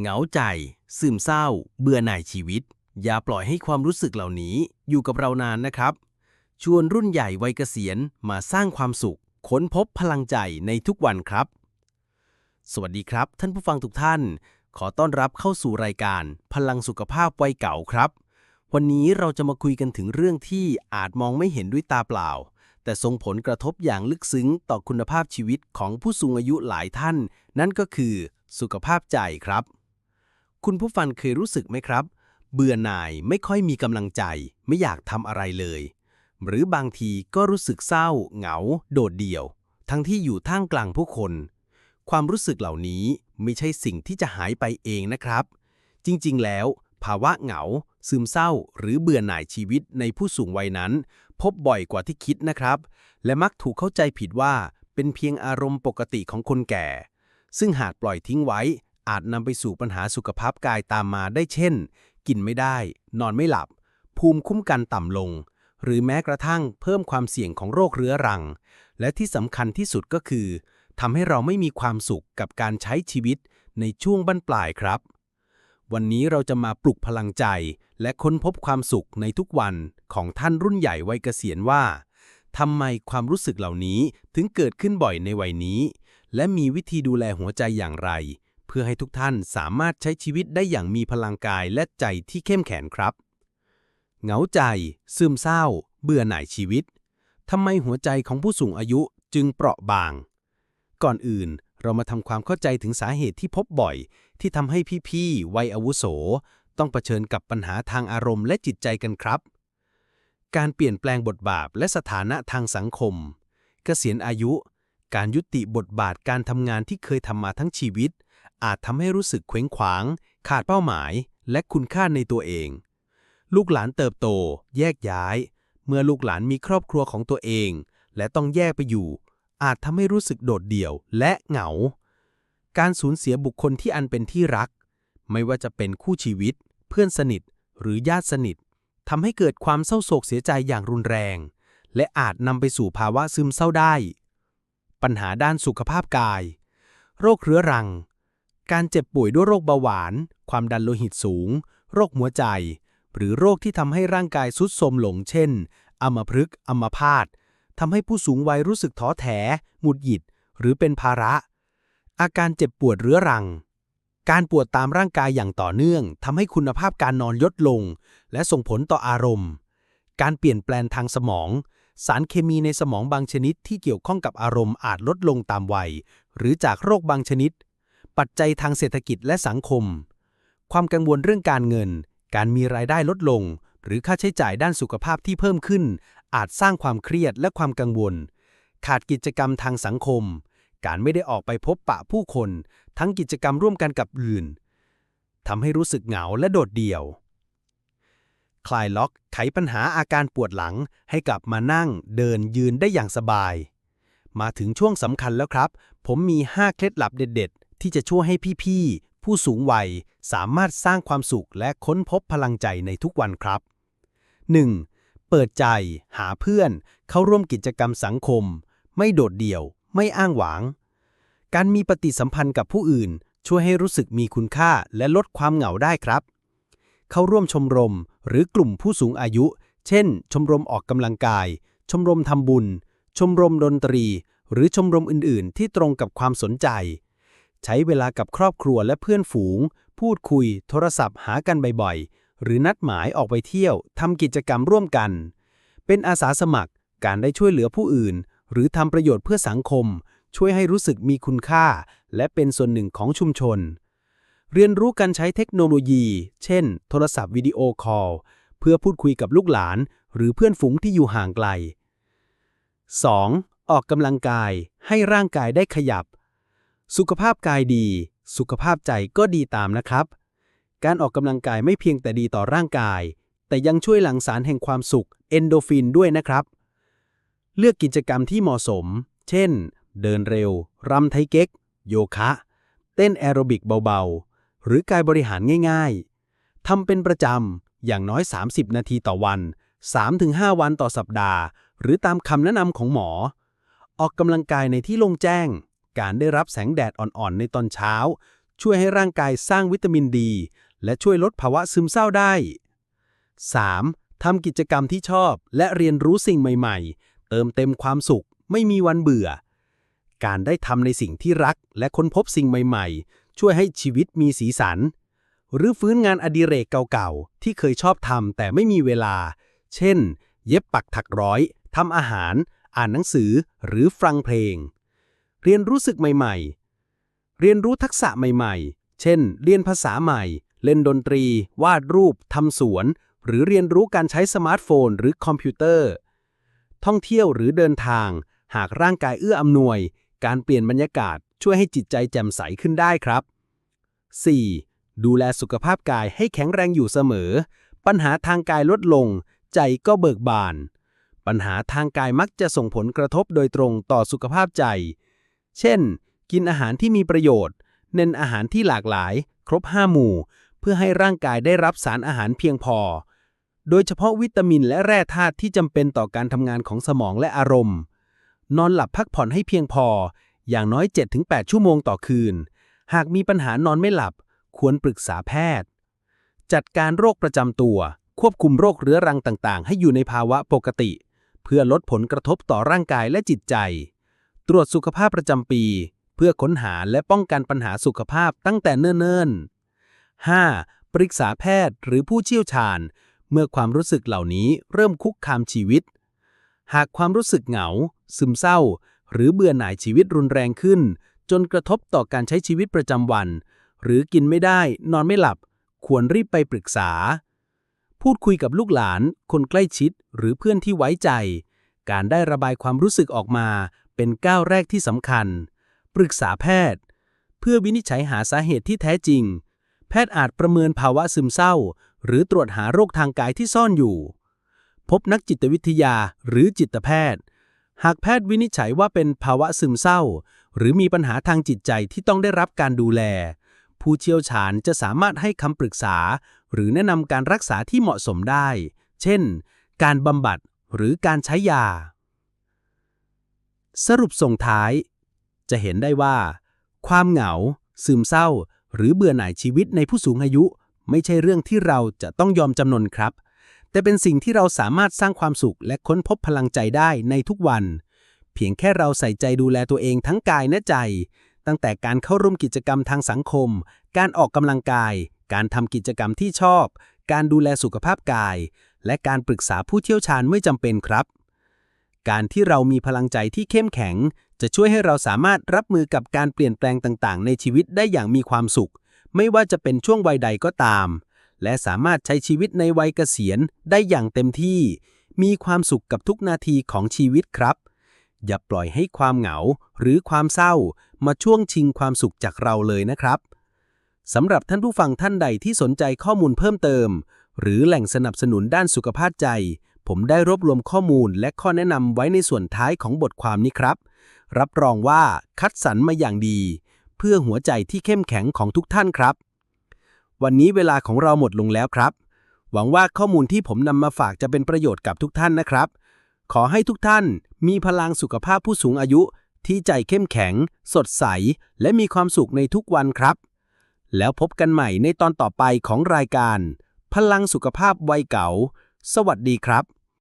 เหงาใจ ซึมเศร้า เบื่อหน่ายชีวิต อย่าปล่อยให้ความรู้สึกเหล่านี้อยู่กับเรานานนะครับ ชวนรุ่นใหญ่วัยเกษียณมาสร้างความสุข ค้นพบพลังใจในทุกวันครับ สวัสดีครับ ท่านผู้ฟังทุกท่าน ขอต้อนรับเข้าสู่รายการ พลังสุขภาพวัยเก่าครับ วันนี้เราจะมาคุยกันถึงเรื่องที่อาจมองไม่เห็นด้วยตาเปล่า แต่ส่งผลกระทบอย่างลึกซึ้งต่อคุณภาพชีวิตของผู้สูงอายุหลายท่าน นั่นก็คือสุขภาพใจครับ คุณผู้ฟังเคยรู้สึกไหมครับ เบื่อหน่ายไม่ค่อยมีกำลังใจ ไม่อยากทำอะไรเลย หรือบางทีก็รู้สึกเศร้า เหงา โดดเดี่ยว ทั้งที่อยู่ท่ามกลางผู้คน ความรู้สึกเหล่านี้ไม่ใช่สิ่งที่จะหายไปเองนะครับ จริงๆ แล้ว ภาวะเหงา ซึมเศร้า หรือเบื่อหน่ายชีวิตในผู้สูงวัยนั้น พบบ่อยกว่าที่คิดนะครับ และมักถูกเข้าใจผิดว่าเป็นเพียงอารมณ์ปกติของคนแก่ ซึ่งหากปล่อยทิ้งไว้ อาจนำไปสู่ปัญหาสุขภาพกายตามมาได้เช่น กินไม่ได้ นอนไม่หลับ ภูมิคุ้มกันต่ำลง หรือแม้กระทั่งเพิ่มความเสี่ยงของโรคเรื้อรัง และที่สำคัญที่สุดก็คือทำให้เราไม่มีความสุขกับการใช้ชีวิตในช่วงบั้นปลายครับ วันนี้เราจะมาปลุกพลังใจ และค้นพบความสุขในทุกวันของท่านรุ่นใหญ่วัยเกษียณว่าทำไมความรู้สึกเหล่านี้ถึงเกิดขึ้นบ่อยในวัยนี้ และมีวิธีดูแลหัวใจอย่างไร พื่อให้ทุกท่านสามารถใช้ชีวิตได้อย่างมีพลังกายและใจที่เข้มแข็งครับ เหงาใจ ซึมเศร้า เบื่อหน่ายชีวิตทำไมหัวใจของผู้สูงอายุจึงเปราะบาง ก่อนอื่นเรามาทำความเข้าใจถึงสาเหตุที่พบบ่อย ที่ทำให้พี่ๆวัยอาวุโส ต้องเผชิญกับปัญหาทางอารมณ์และจิตใจกันครับ การเปลี่ยนแปลงบทบาทและสถานะทางสังคม เกษียณอายุ การยุติบทบาทการทำงานที่เคยทำมาทั้งชีวิต อาจทำให้รู้สึกเคว้งขวาง ขาดเป้าหมาย และคุณค่าในตัวเอง ลูกหลานเติบโต แยกย้าย เมื่อลูกหลานมีครอบครัวของตัวเอง และต้องแยกไปอยู่ อาจทำให้รู้สึกโดดเดี่ยวและเหงา การสูญเสียบุคคลที่อันเป็นที่รัก ไม่ว่าจะเป็นคู่ชีวิต เพื่อนสนิท หรือญาติสนิททำให้เกิดความเศร้าโศกเสียใจอย่างรุนแรง และอาจนำไปสู่ภาวะซึมเศร้าได้ ปัญหาด้านสุขภาพกาย โรคเรื้อรัง การเจ็บป่วยด้วยโรคเบาหวาน ความดันโลหิตสูง โรคหัวใจ หรือโรคที่ทำให้ร่างกายทรุดโทรมหลงเช่นอัมพฤกษ์อัมพาตทำให้ผู้สูงวัยรู้สึกท้อแท้หงุดหงิด หรือเป็นภาระ อาการเจ็บปวดเรื้อรัง การปวดตามร่างกายอย่างต่อเนื่องทำให้คุณภาพการนอนลดลง และส่งผลต่ออารมณ์ การเปลี่ยนแปลงทางสมอง สารเคมีในสมองบางชนิดที่เกี่ยวข้องกับอารมณ์อาจลดลงตามวัย หรือจากโรคบางชนิด ปัจจัยทางเศรษฐกิจและสังคม ความกังวลเรื่องการเงิน การมีรายได้ลดลง หรือค่าใช้จ่ายด้านสุขภาพที่เพิ่มขึ้น อาจสร้างความเครียดและความกังวล ขาดกิจกรรมทางสังคม การไม่ได้ออกไปพบปะผู้คน ทั้งกิจกรรมร่วมกันกับอื่นทำให้รู้สึกเหงาและโดดเดี่ยว คลายล็อกไขปัญหาอาการปวดหลังให้กลับมานั่ง เดินยืนได้อย่างสบาย มาถึงช่วงสำคัญแล้วครับ ผมมี 5 เคล็ดลับเด็ดๆ ที่จะช่วยให้พี่ๆ ผู้สูงวัยสามารถสร้างความสุขและค้นพบพลังใจในทุกวันครับ 1. เปิดใจ หาเพื่อน เข้าร่วมกิจกรรมสังคม ไม่โดดเดี่ยว ไม่อ้างหวาง การมีปฏิสัมพันธ์กับผู้อื่น ช่วยให้รู้สึกมีคุณค่าและลดความเหงาได้ครับ เข้าร่วมชมรม หรือกลุ่มผู้สูงอายุ เช่น ชมรมออกกำลังกาย ชมรมทำบุญ ชมรมดนตรี หรือชมรมอื่น ๆ ที่ตรงกับความสนใจ ใช้เวลากับครอบครัวและเพื่อนฝูง พูดคุย โทรศัพท์หากันบ่อยๆ หรือนัดหมายออกไปเที่ยวทำกิจกรรมร่วมกัน เป็นอาสาสมัคร การได้ช่วยเหลือผู้อื่น หรือทำประโยชน์เพื่อสังคม ช่วยให้รู้สึกมีคุณค่า และเป็นส่วนหนึ่งของชุมชน เรียนรู้การใช้เทคโนโลยี เช่น โทรศัพท์วิดีโอคอลเพื่อพูดคุยกับลูกหลาน หรือเพื่อนฝูงที่อยู่ห่างไกล 2. ออกกำลังกายให้ร่างกายได้ขยับ สุขภาพกายดี สุขภาพใจก็ดีตามนะครับ การออกกำลังกายไม่เพียงแต่ดีต่อร่างกาย แต่ยังช่วยหลั่งสารแห่งความสุขเอนโดฟินด้วยนะครับ เลือกกิจกรรมที่เหมาะสม เช่น เดินเร็ว รำไทเก๊ก โยคะ เต้นแอโรบิกเบาๆ หรือกายบริหารง่ายๆทำเป็นประจำ อย่างน้อย 30 นาทีต่อวัน 3-5 วันต่อสัปดาห์ หรือตามคำแนะนำของหมอ ออกกำลังกายในที่โล่งแจ้ง การได้รับแสงแดดอ่อนๆ ในตอนเช้า ช่วยให้ร่างกายสร้างวิตามินดี และช่วยลดภาวะซึมเศร้าได้ 3. ทำกิจกรรมที่ชอบและเรียนรู้สิ่งใหม่ๆ เติมเต็มความสุข ไม่มีวันเบื่อ การได้ทำในสิ่งที่รักและค้นพบสิ่งใหม่ๆ ช่วยให้ชีวิตมีสีสัน หรือฟื้นงานอดิเรกเก่าๆ ที่เคยชอบทำแต่ไม่มีเวลา เช่น เย็บปักถักร้อยทำอาหาร อ่านหนังสือ หรือฟังเพลง เรียนรู้สึกใหม่ ๆ เรียนรู้ทักษะใหม่ ๆ เช่น เรียนภาษาใหม่ เล่นดนตรี วาดรูป ทำสวน หรือเรียนรู้การใช้สมาร์ทโฟน หรือคอมพิวเตอร์ ท่องเที่ยวหรือเดินทาง หากร่างกายเอื้ออำนวย การเปลี่ยนบรรยากาศช่วยให้จิตใจแจ่มใสขึ้นได้ครับ 4. ดูแลสุขภาพกายให้แข็งแรงอยู่เสมอ ปัญหาทางกายลดลง ใจก็เบิกบาน ปัญหาทางกายมักจะส่งผลกระทบโดยตรงต่อสุขภาพใจ เช่น กินอาหารที่มีประโยชน์ เน้นอาหารที่หลากหลาย ครบ 5 หมู่ เพื่อให้ร่างกายได้รับสารอาหารเพียงพอ โดยเฉพาะวิตามินและแร่ธาตุที่จำเป็นต่อการทำงานของสมองและอารมณ์ นอนหลับพักผ่อนให้เพียงพอ อย่างน้อย 7-8 ชั่วโมงต่อคืน หากมีปัญหานอนไม่หลับ ควรปรึกษาแพทย์ จัดการโรคประจำตัว ควบคุมโรคเรื้อรังต่าง ๆ ให้อยู่ในภาวะปกติ เพื่อลดผลกระทบต่อร่างกายและจิตใจ ตรวจสุขภาพประจำปี เพื่อค้นหาและป้องกันปัญหาสุขภาพตั้งแต่เนิ่นๆ 5. ปรึกษาแพทย์หรือผู้เชี่ยวชาญ เมื่อความรู้สึกเหล่านี้เริ่มคุกคามชีวิต หากความรู้สึกเหงา ซึมเศร้า หรือเบื่อหน่ายชีวิตรุนแรงขึ้น จนกระทบต่อการใช้ชีวิตประจำวัน หรือกินไม่ได้ นอนไม่หลับ ควรรีบไปปรึกษา พูดคุยกับลูกหลาน คนใกล้ชิด หรือเพื่อนที่ไว้ใจ การได้ระบายความรู้สึกออกมา เป็นก้าวแรกที่สำคัญ ปรึกษาแพทย์ เพื่อวินิจฉัยหาสาเหตุที่แท้จริง แพทย์อาจประเมินภาวะซึมเศร้า หรือตรวจหาโรคทางกายที่ซ่อนอยู่ พบนักจิตวิทยาหรือจิตแพทย์ หากแพทย์วินิจฉัยว่าเป็นภาวะซึมเศร้า หรือมีปัญหาทางจิตใจที่ต้องได้รับการดูแล ผู้เชี่ยวชาญจะสามารถให้คำปรึกษา หรือแนะนำการรักษาที่เหมาะสมได้ เช่น การบำบัดหรือการใช้ยา สรุปส่งท้าย จะเห็นได้ว่า ความเหงา ซึมเศร้า หรือเบื่อหน่ายชีวิตในผู้สูงอายุ ไม่ใช่เรื่องที่เราจะต้องยอมจำนนครับ แต่เป็นสิ่งที่เราสามารถสร้างความสุขและค้นพบพลังใจได้ในทุกวัน เพียงแค่เราใส่ใจดูแลตัวเองทั้งกายและใจ ตั้งแต่การเข้าร่วมกิจกรรมทางสังคม การออกกำลังกาย การทำกิจกรรมที่ชอบ การดูแลสุขภาพกาย และการปรึกษาผู้เชี่ยวชาญเมื่อจำเป็นครับ การที่เรามีพลังใจที่เข้มแข็ง จะช่วยให้เราสามารถรับมือกับการเปลี่ยนแปลงต่างๆ ในชีวิตได้อย่างมีความสุข ไม่ว่าจะเป็นช่วงวัยใดก็ตาม และสามารถใช้ชีวิตในวัยเกษียณได้อย่างเต็มที่ มีความสุขกับทุกนาทีของชีวิตครับ อย่าปล่อยให้ความเหงาหรือความเศร้า มาช่วงชิงความสุขจากเราเลยนะครับสำหรับท่านผู้ฟังท่านใดที่สนใจข้อมูลเพิ่มเติม หรือแหล่งสนับสนุนด้านสุขภาพใจ ผมได้รวบรวมข้อมูลและข้อแนะนำไว้ในส่วนท้ายของบทความนี้ครับ รับรองว่าคัดสรรมาอย่างดี เพื่อหัวใจที่เข้มแข็งของทุกท่านครับ วันนี้เวลาของเราหมดลงแล้วครับ หวังว่าข้อมูลที่ผมนำมาฝากจะเป็นประโยชน์กับทุกท่านนะครับ ขอให้ทุกท่านมีพลังสุขภาพผู้สูงอายุที่ใจเข้มแข็ง สดใส และมีความสุขในทุกวันครับ แล้วพบกันใหม่ในตอนต่อไปของรายการ พลังสุขภาพวัยเก่า สวัสดีครับ